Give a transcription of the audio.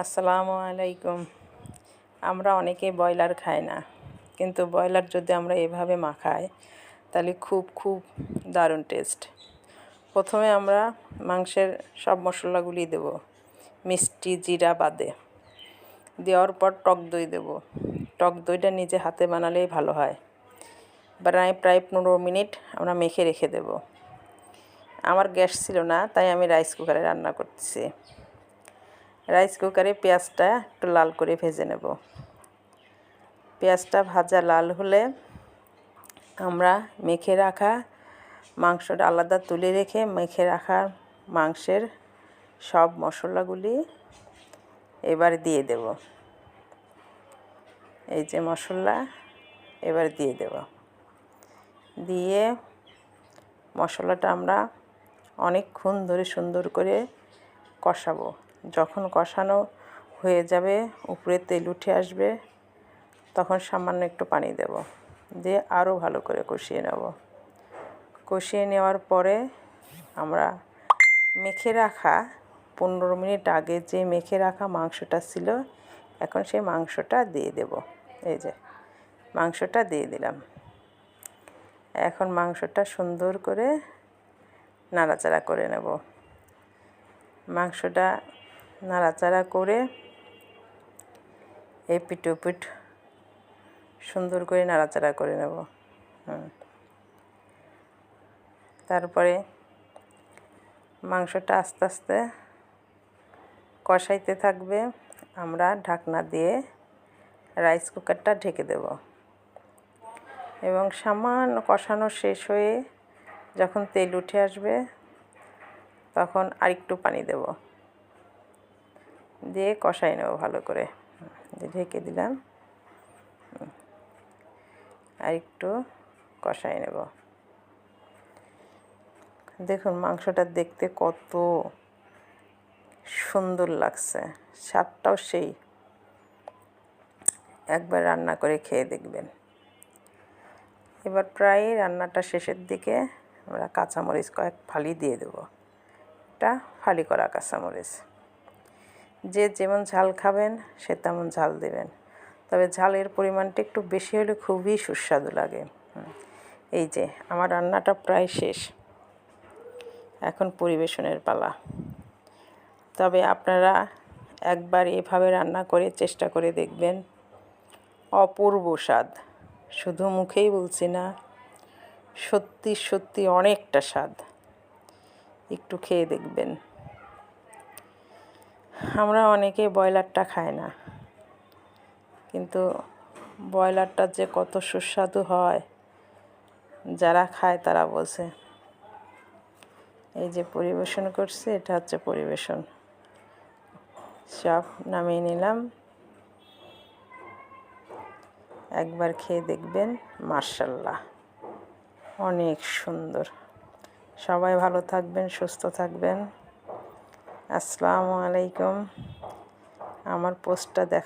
আসসালামু আলাইকুম। আমরা অনেকে ব্রয়লার খাই না, কিন্তু ব্রয়লার যদি আমরা এভাবে মাখাই, তাহলে খুব খুব দারুণ টেস্ট প্রথমে আমরা মাংসের সব মশলাগুলি দেব, মিষ্টি জিরা বাদে। দেওয়ার পর টক দই দেব। টক দইটা নিজে হাতে বানালেই ভালো হয়। বানায় প্রায় পনেরো মিনিট আমরা মেখে রেখে দেব। আমার গ্যাস ছিল না, তাই আমি রাইস কুকারে রান্না করতেছি। রাইস কুকারে পেঁয়াজটা একটু লাল করে ভেজে নেব। পেঁয়াজটা ভাজা লাল হলে আমরা মেখে রাখা মাংসটা আলাদা তুলে রেখে মেখে রাখা মাংসের সব মশলাগুলি এবার দিয়ে দেব। এই যে মশলা এবার দিয়ে দেব। দিয়ে মশলাটা আমরা অনেকক্ষণ ধরে সুন্দর করে কষাবো। যখন কষানো হয়ে যাবে, উপরে তেল উঠে আসবে, তখন সামান্য একটু পানি দেব, দিয়ে আরও ভালো করে কষিয়ে নেব। কষিয়ে নেওয়ার পরে আমরা মেখে রাখা, পনেরো মিনিট আগে যে মেখে রাখা মাংসটা ছিল, এখন সেই মাংসটা দিয়ে দেব। এই যে, মাংসটা দিয়ে দিলাম। এখন মাংসটা সুন্দর করে নাড়াচাড়া করে নেব। মাংসটা নাড়াচাড়া করে এপিট ওপিট সুন্দর করে নাড়াচাড়া করে নেব। তারপরে মাংসটা আস্তে আস্তে কষাইতে থাকবে। আমরা ঢাকনা দিয়ে রাইস কুকারটা ঢেকে দেব। এবং সামান্য কষানো শেষ হয়ে যখন তেল উঠে আসবে, তখন আরেকটু পানি দেব। দিয়ে কষাই নেব ভালো করে। ঢেকে দিলাম। আর একটু কষাই নেব। দেখুন মাংসটা দেখতে কত সুন্দর লাগছে। স্বাদটাও সেই। একবার রান্না করে খেয়ে দেখবেন। এবার প্রায় রান্নাটা শেষের দিকে আমরা কাঁচামরিচ কয়েক ফালি দিয়ে দেব। এটা ফালি করা কাঁচামরিচ। যে যেমন ঝাল খাবেন, সে তেমন ঝাল দেবেন। তবে ঝালের পরিমাণটা একটু বেশি হলে খুবই সুস্বাদু লাগে। এই যে আমার রান্নাটা প্রায় শেষ। এখন পরিবেশনের পালা। তবে আপনারা একবার এভাবে রান্না করে চেষ্টা করে দেখবেন, অপূর্ব স্বাদ। শুধু মুখেই বলছি না, সত্যি সত্যি অনেকটা স্বাদ। একটু খেয়ে দেখবেন। আমরা অনেকে ব্রয়লারটা খাই না। কিন্তু ব্রয়লারটা যে কত সুস্বাদু হয়, যারা খায় তারা বলছে, এই যে পরিবেশন করছে, এটা হচ্ছে পরিবেশন। সব নামিয়ে নিলাম। একবার খেয়ে দেখবেন মার্শাল্লাহ অনেক সুন্দর। সবাই ভালো থাকবেন, সুস্থ থাকবেন। আসসালামু আলাইকুম। আমার পোস্টটা দেখা